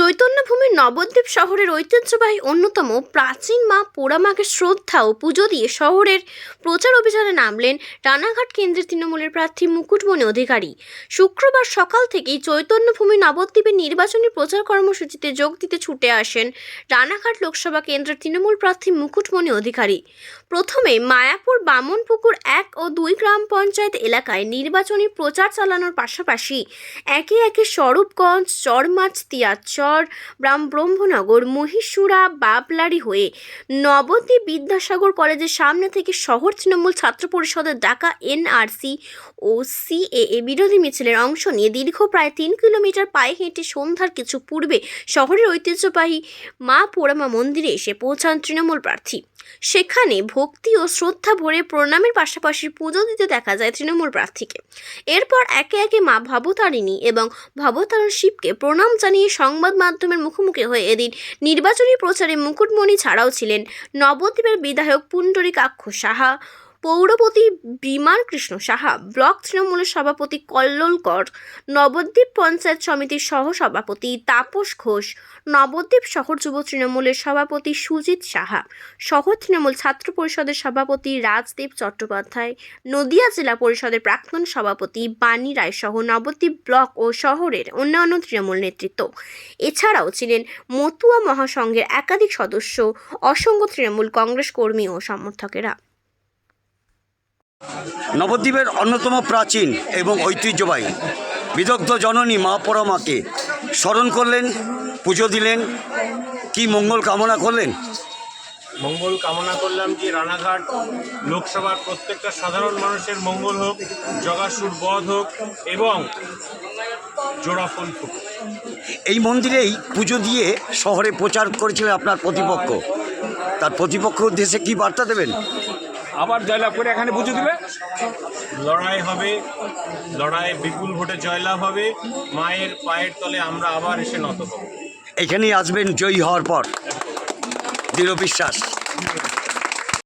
চৈতন্যভূমির নবদ্বীপ শহরের ঐতিহ্যবাহী অন্যতম প্রাচীন মা পোড়ামাকে শ্রদ্ধা ও পুজো দিয়ে শহরের প্রচার অভিযানে নামলেন রানাঘাট কেন্দ্রের তৃণমূলের প্রার্থী মুকুটমণি অধিকারী। শুক্রবার সকাল থেকেই চৈতন্যভূমি নবদ্বীপের নির্বাচনী প্রচার কর্মসূচিতে যোগ দিতে ছুটে আসেন রানাঘাট লোকসভা কেন্দ্রের তৃণমূল প্রার্থী মুকুটমণি অধিকারী। প্রথমে মায়াপুর বামনপুকুর এক ও দুই গ্রাম পঞ্চায়েত এলাকায় নির্বাচনী প্রচার চালানোর পাশাপাশি একে একে স্বরূপগঞ্জ চরমাচ তিয়াচর ব্রাম ব্রহ্মনগর, মহীশুরা, বাবলারি হয়ে নবদ্বীপ বিদ্যাসাগর কলেজের সামনে থেকে শহর তৃণমূল ছাত্র পরিষদের ডাকা এনআরসি ও সিএএ বিরোধী মিছিলের অংশ নিয়ে দীর্ঘ প্রায় তিন কিলোমিটার পায়ে হেঁটে সন্ধ্যার কিছু পূর্বে শহরের ঐতিহ্যবাহী মা পোড়ামা মন্দিরে এসে পৌঁছান তৃণমূল প্রার্থী। সেখানে ভক্তি ও শ্রদ্ধা ভরে প্রণামের পাশাপাশি পুজো দিতে দেখা যায় তৃণমূল প্রার্থীকে। এরপর একে একে মা ভবতারিণী এবং ভবতারণ শিবকে প্রণাম জানিয়ে সংবাদ মাধ্যমের মুখোমুখি হয়ে এদিন নির্বাচনী প্রচারে মুকুটমণি ছাড়াও ছিলেন নবদ্বীপের বিধায়ক পুণ্ডরী কাক্ষ সাহা পৌরপতি বিমান কৃষ্ণ সাহা, ব্লক তৃণমূলের সভাপতি কল্লোলকর, নবদ্বীপ পঞ্চায়েত সমিতির সহসভাপতি তাপস ঘোষ, নবদ্বীপ শহর যুব তৃণমূলের সভাপতি সুজিত সাহা, শহর তৃণমূল ছাত্র পরিষদের সভাপতি রাজদেব চট্টোপাধ্যায়, নদিয়া জেলা পরিষদের প্রাক্তন সভাপতি বাণী রায় সহ নবদ্বীপ ব্লক ও শহরের অন্যান্য তৃণমূল নেতৃত্ব। এছাড়াও ছিলেন মতুয়া মহাসংঘের একাধিক সদস্য, অসংখ্য তৃণমূল কংগ্রেস কর্মী ও সমর্থকেরা। নবদ্বীপের অন্যতম প্রাচীন এবং ঐতিহ্যবাহী বিদগ্ধ জননী মা পরমাকে স্মরণ করলেন পুজো দিলেন কি মঙ্গল কামনা করলেন? মঙ্গল কামনা করলাম যে রানাঘাট লোকসভার প্রত্যেকটা সাধারণ মানুষের মঙ্গল হোক জগাসুর বধ হোক এবং জোড়াফল ফুট এই মন্দিরেই পুজো দিয়ে শহরে প্রচার করেছিলেন আপনার প্রতিপক্ষ। তার প্রতিপক্ষ উদ্দেশ্যে কি বার্তা দেবেন? আবার জয়লাভ করে এখানে বুঝে দিবে? লড়াই হবে লড়াই বিপুল ভোটে জয়লাভ হবে মায়ের পায়ের তলে আমরা আবার এসে নত হব। এখানেই আসবেন জয়ী হওয়ার পর। দৃঢ় বিশ্বাস।